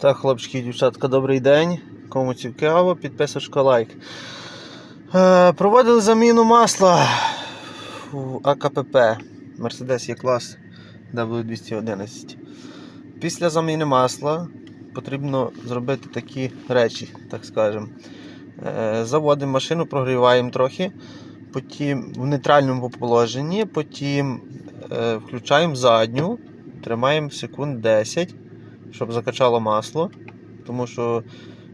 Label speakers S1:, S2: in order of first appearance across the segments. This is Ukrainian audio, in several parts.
S1: Так, хлопчики і дівчатка, добрий день. Кому цікаво, підписочка лайк. Е, проводили заміну масла у АКПП Mercedes E-клас W211. Після заміни масла потрібно зробити такі речі, так скажемо. Е, заводимо машину, прогріваємо трохи, потім в нейтральному положенні, потім е, включаємо задню, тримаємо секунд 10 щоб закачало масло, тому що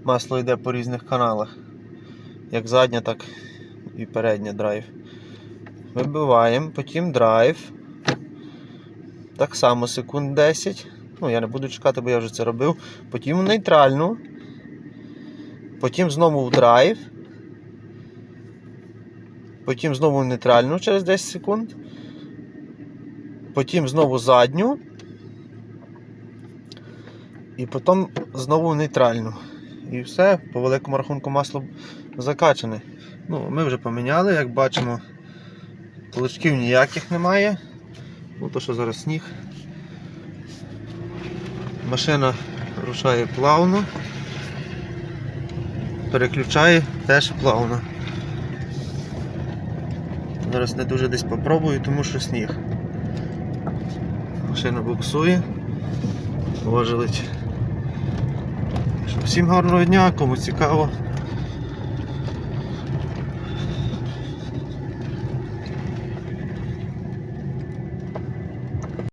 S1: масло йде по різних каналах. Як задня, так і передня драйв. Вибиваємо, потім драйв. Так само секунд 10. Ну, я не буду чекати, бо я вже це робив. Потім в нейтральну. Потім знову в драйв. Потім знову в нейтральну через 10 секунд. Потім знову задню. І потім знову нейтральну. І все, по великому рахунку масло закачане. Ну, Ми вже поміняли, як бачимо, толчків ніяких немає. Ну, то що зараз сніг. Машина рушає плавно. Переключає теж плавно. Зараз не дуже десь попробую, тому що сніг. Машина буксує. Важелить. Всім гарного дня, кому цікаво,